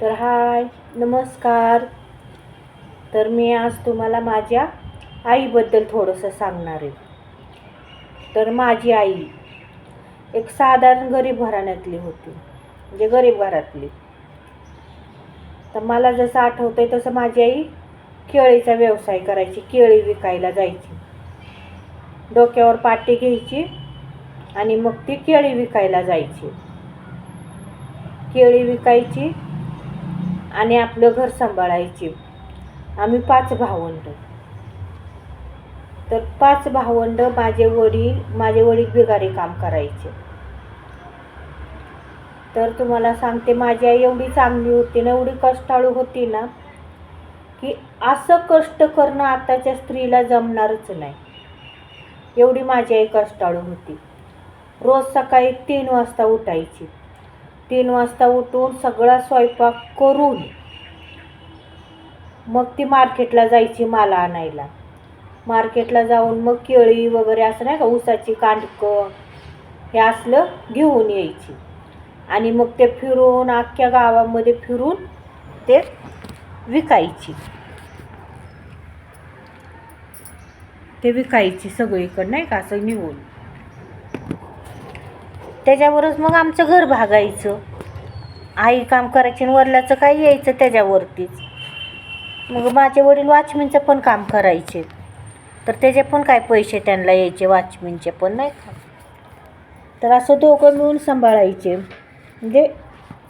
तर हाय नमस्कार. तर मी आज तुम्हाला माझ्या आईबद्दल थोडंसं सांगणार आहे. तर माझी आई एक साधारण गरीब घराण्यातली होती म्हणजे गरीब घरातली. तर मला जसं आठवतं आहे तसं माझी आई केळीचा व्यवसाय करायची केळी विकायला जायची. डोक्यावर पाटी घ्यायची आणि मग ती केळी विकायला जायची. केळी विकायची आणि आपलं घर सांभाळायची. आम्ही पाच भावंड. तर पाच भावंड माझे वडील माझे वडील बिगारी काम करायचे. तर तुम्हाला सांगते माझी आई एवढी चांगली होती ना एवढी कष्टाळू होती ना की असं कष्ट करणं आताच्या स्त्रीला जमणारच नाही. एवढी माझी आई कष्टाळू होती. रोज सकाळी तीन वाजता उठायची. तीन वाजता उठून सगळा स्वयंपाक करून मग ती मार्केटला जायची माला आणायला. मार्केटला जाऊन मग केळी वगैरे असं नाही का ऊसाची कांडकं हे असलं घेऊन यायची. आणि मग ते फिरून अख्ख्या गावामध्ये फिरून ते विकायची. ते विकायची सगळीकडं नाही का असं निघून. त्याच्यावरच मग आमचं घर भागायचं. आई काम करायची आणि वडिलाचं काही यायचं त्याच्यावरतीच. मग माझे वडील वॉचमॅनचं पण काम करायचे. तर त्याचे पण काय पैसे त्यांना यायचे वॉचमॅनचे पण नाही का? तर असं दोघं मिळून सांभाळायचे. म्हणजे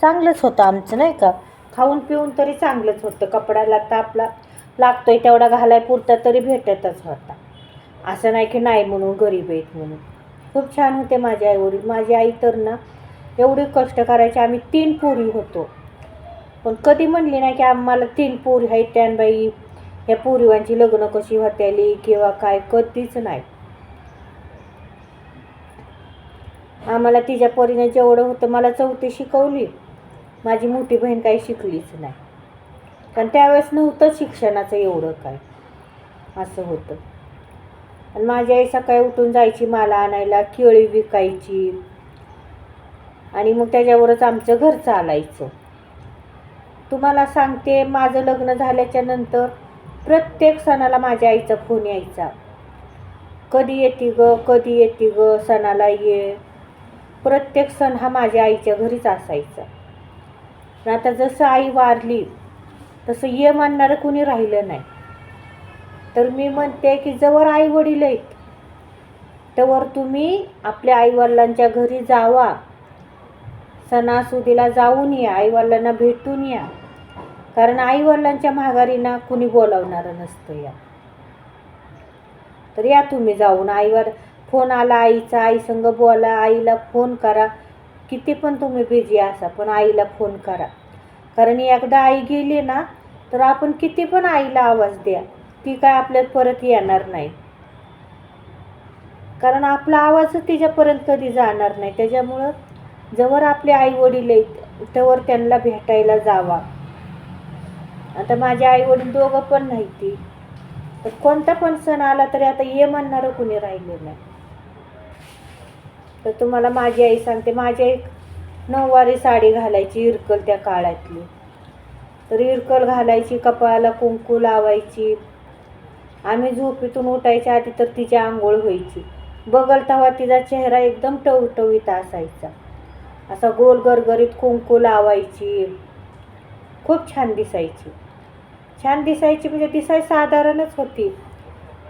चांगलंच होतं आमचं नाही का? खाऊन पिऊन तरी चांगलंच होतं. कपडा लागता आपला लागतोय तेवढा घालाय पुरता तरी भेटतच होता. असं नाही की नाही म्हणून गरीब आहेत म्हणून. खूप छान होते माझे आई वडील माझी आई तर ना एवढे कष्ट करायचे आम्ही तीन पोरी होतो. पण कधी म्हणली नाही की आम्हाला तीन पोरी आहेत त्यानबाई ह्या पोरीवांची लग्न कशी होत्याली किंवा काय कधीच नाही. आम्हाला तिच्या परीने जेवढं होतं मला चौथी शिकवली. माझी मोठी बहीण काही शिकलीच नाही. कारण त्यावेळेस नव्हतं शिक्षणाचं एवढं काय असं होतं. आणि माझी आई सकाळी उठून जायची मला आणायला केळी विकायची. आणि मग त्याच्यावरच आमचं घर चालायचं. तुम्हाला सांगते माझं लग्न झाल्याच्यानंतर प्रत्येक सणाला माझ्या आईचा फोन यायचा. कधी येते ग कधी येते ग सणाला ये. प्रत्येक सण हा माझ्या आईच्या घरीच असायचा. आता जसं आई वारली तसं ये म्हणणारं कुणी राहिलं नाही. तर मी म्हणते की जवळ आई वडील आहेत. तवर तुम्ही आपल्या आईवडिलांच्या घरी जावा. सणासुदीला जाऊन या आईवडिलांना भेटून या. कारण आईवडिलांच्या माघारी ना कुणी बोलावणारं नसतं या. तर या तुम्ही जाऊन आईवर फोन आला आईचा आई संग बोला आईला फोन करा. किती पण तुम्ही बिझी असा पण आईला फोन करा. कारण एकदा आई गेली ना तर आपण किती पण आईला आवाज द्या. ती काय आपल्यात परत येणार नाही. कारण आपला आवाजच तिच्यापर्यंत कधी जाणार नाही. त्याच्यामुळं जवळ आपले आई वडील आहेत त्यावर त्यांना भेटायला जावा. आता माझे आई वडील दोघं पण नाही ती. तर कोणता पण सण आला तरी आता ये म्हणणारं कुणी राहिले नाही. तर तुम्हाला माझी आई सांगते माझी आई नऊवारी साडी घालायची इरकल त्या काळातली तर इरकल घालायची कपाळाला कुंकू लावायची आम्ही झोपेतून उठायच्या आधी तर तिची आंघोळ व्हायची. बघल तेव्हा तिचा चेहरा एकदम टवटवीत असायचा. असा गोल गरगरीत कुंकू लावायची. खूप छान दिसायची. छान दिसायची म्हणजे दिसाय साधारणच होती.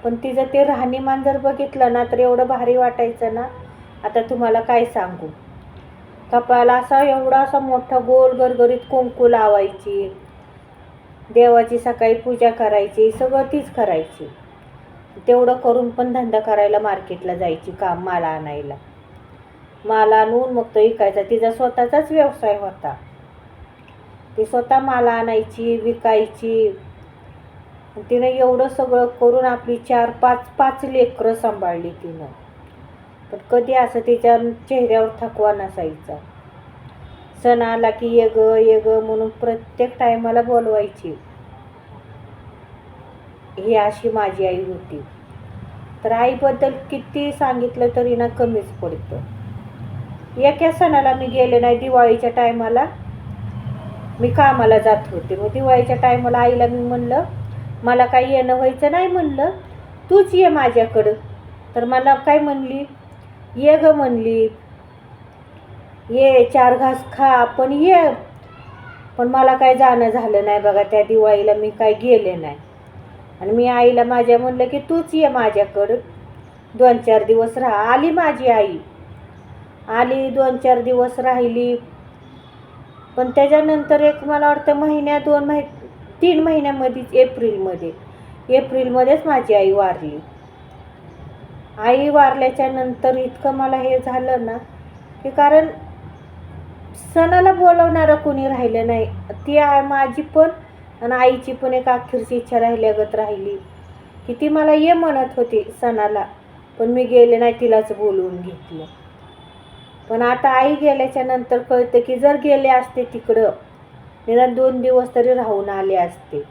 पण तिचं ते राहणीमान जर बघितलं ना तर एवढं भारी वाटायचं ना. आता तुम्हाला काय सांगू? कपाळाला असा एवढा असा मोठा गोल गरगरीत कुंकू लावायची. देवाची सकाळी पूजा करायची सगळं तीच करायची. तेवढं करून पण धंदा करायला मार्केटला जायची काम माला आणायला. माल आणून मग तो विकायचा. तिचा स्वतःचाच व्यवसाय होता. ती स्वतः माल आणायची विकायची. तिनं एवढं सगळं करून आपली चार पाच पाच लेकरं सांभाळली तिनं. पण कधी असं तिच्या चेहऱ्यावर थकवा नसायचा. सण आला की ये ग ये ग म्हणून प्रत्येक टायमाला बोलवायची. ही अशी माझी आई होती. तर आईबद्दल किती सांगितलं तरी ना कमीच पडतं. एका सणाला मी गेले नाही दिवाळीच्या टायमाला मी कामाला जात होते. मग दिवाळीच्या टायमाला आईला मी म्हणलं मला काही येणं व्हायचं नाही म्हणलं तूच ये माझ्याकडं. तर मला काय म्हणली? ये ग म्हणली. ये चार घास खा पण ये. पण मला काय जाणं झालं नाही बघा त्या दिवाळीला मी काय गेले नाही. आणि मी आईला माझ्या म्हणलं की तूच ये माझ्याकडं. दोन चार दिवस राहा. आली माझी आई. आली दोन चार दिवस राहिली. पण त्याच्यानंतर एक मला वाटतं महिन्या दोन महि तीन महिन्यामध्येच एप्रिलमध्ये. एप्रिलमध्येच माझी आई वारली. आई वारल्याच्या नंतर इतकं मला हे झालं ना की कारण सणाला बोलवणारं कोणी राहिलं नाही. ती आहे माझी पण आणि आईची पण एक अखेरची इच्छा राहिल्यागत राहिली. की ती मला ये म्हणत होती सणाला पण मी गेले नाही तिलाच बोलवून घेतलं. पण आता आई गेल्याच्यानंतर कळतं की जर गेले असते तिकडं निदान दोन दिवस तरी राहून आले असते.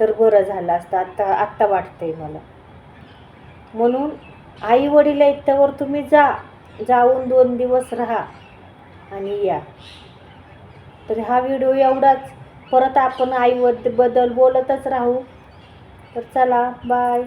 तर बरं झालं असतं. आत्ता आत्ता वाटतंय मला. म्हणून आई वडील आहेत तुम्ही जा. जाऊन दोन दिवस राहा. आणि या. तर हा व्हिडिओ एवढाच. परत आपण आईबद्दल बोलतच राहू. तर चला बाय